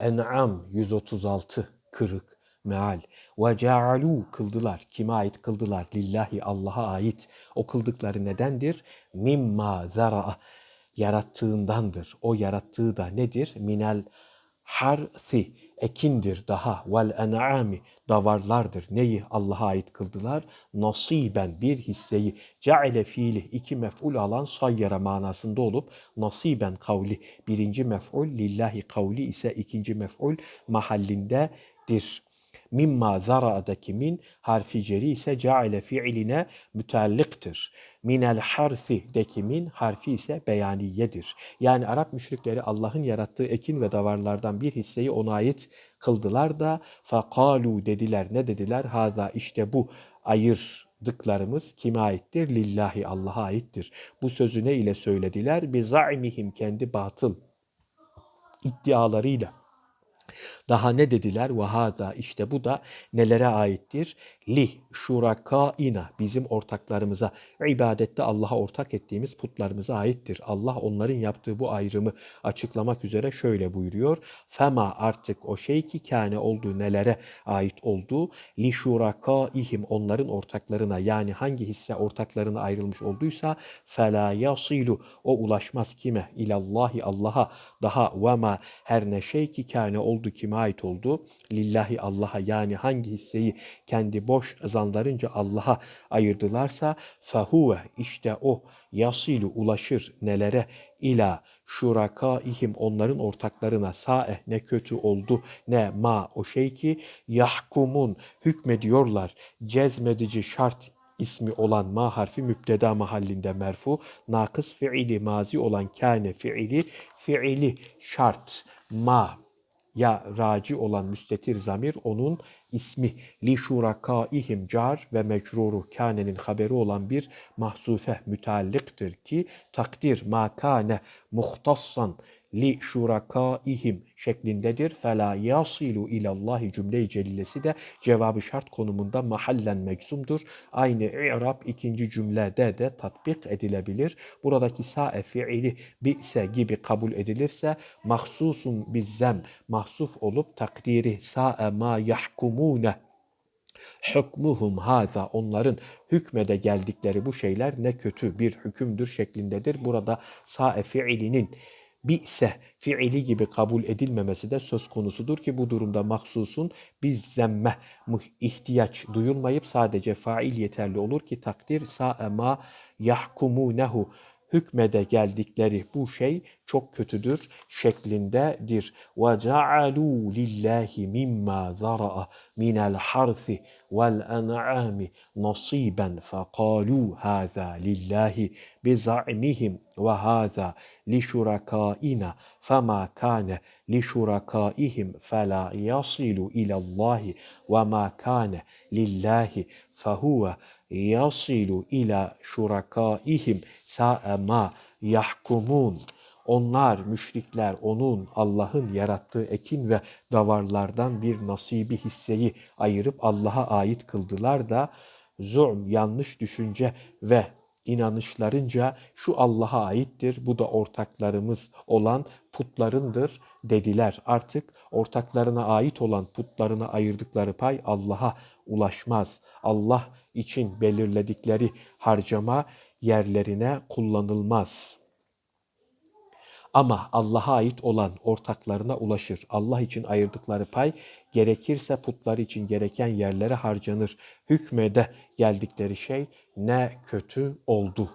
En'am 136 kırık meal ve cealu kıldılar. Kime ait kıldılar? Lillahi Allah'a ait. O kıldıkları nedendir? Mimma zara'a yarattığındandır. O yarattığı da nedir? Minel harsi ekindir daha vel en'ami davarlardır. Neyi Allah'a ait kıldılar? Nasiben bir hisseyi ceale fiili iki mef'ul alan sayyara manasında olup nasiben kavli birinci mef'ul lillahi kavli ise ikinci mef'ul mahallindedir. Mimma zara'daki min harfi ceri ise ceale fiiline müteallıktır. Minel harfi deki min harfi ise beyaniyedir. Yani Arap müşrikleri Allah'ın yarattığı ekin ve davarlardan bir hisseyi ona ait kıldılar da fakalu dediler. Ne dediler? Haza işte bu ayırdıklarımız kime aittir? Lillahi Allah'a aittir. Bu sözü ne ile söylediler? Bi za'mihim kendi batıl iddialarıyla. Daha ne dediler? Ve haza işte bu da nelere aittir? Li şurakaina bizim ortaklarımıza ibadette Allah'a ortak ettiğimiz putlarımıza aittir. Allah onların yaptığı bu ayrımı açıklamak üzere şöyle buyuruyor. Fema artık o şey ki kâne olduğu nelere ait olduğu li şurakaihim onların ortaklarına yani hangi hisse ortaklarına ayrılmış olduysa fela yasilu o ulaşmaz kime ilallahi Allah'a daha ve ma her ne şey ki kâne oldu kime ait oldu? Lillahi Allah'a yani hangi hisseyi kendi boş zanlarınca Allah'a ayırdılarsa fehuve işte o yasilu ulaşır nelere? İla şurakaihim onların ortaklarına sae ne kötü oldu ne ma o şey ki yahkumun hükmediyorlar cezmedici şart ismi olan ma harfi müpteda mahallinde merfu, nakıs fiili mazi olan kâne fiili, fiili şart ma ya raci olan müstetir zamir onun ismi. Li şurakaihim car ve mecruru kânenin haberi olan bir mahzufe müteallıktır ki takdir ma kâne muhtassan li şurakaihim şeklindedir. Fela yasilu ilallahi cümle-i celilesi de cevabı şart konumunda mahallen meczumdur. Aynı i'rab ikinci cümlede de tatbik edilebilir. Buradaki sa'e fiili bi'se gibi kabul edilirse mahsusun bizzem mahsuf olup takdiri sa'e ma yahkumune hükmuhum haza onların hükmede geldikleri bu şeyler ne kötü bir hükümdür şeklindedir. Burada sa'e fiilinin bi'se fiili gibi kabul edilmemesi de söz konusudur ki bu durumda mahsusun biz zemme ihtiyaç duyulmayıp sadece fail yeterli olur ki takdir sa'e ma yahkumunehu hükmede geldikleri bu şey çok kötüdür şeklindedir. Ve cealu lillahi mimma zara'a minel harsi vel en'ami nasiben fekalu haza lillahi biza'mihim ve haza li şurakaina fema kane li şurakaihim fela yasilu ilallahi ve ma kane lillahi fehuve yasilu ila şurakaihim sa'e ma yahkumun. Onlar müşrikler onun Allah'ın yarattığı ekin ve davarlardan bir nasibi hisseyi ayırıp Allah'a ait kıldılar da zulm, yanlış düşünce ve inanışlarınca şu Allah'a aittir, bu da ortaklarımız olan putlarındır dediler. Artık ortaklarına ait olan putlarına ayırdıkları pay Allah'a ulaşmaz. Allah için belirledikleri harcama yerlerine kullanılmaz. Ama Allah'a ait olan ortaklarına ulaşır. Allah için ayırdıkları pay gerekirse putları için gereken yerlere harcanır. Hükmede geldikleri şey ne kötü oldu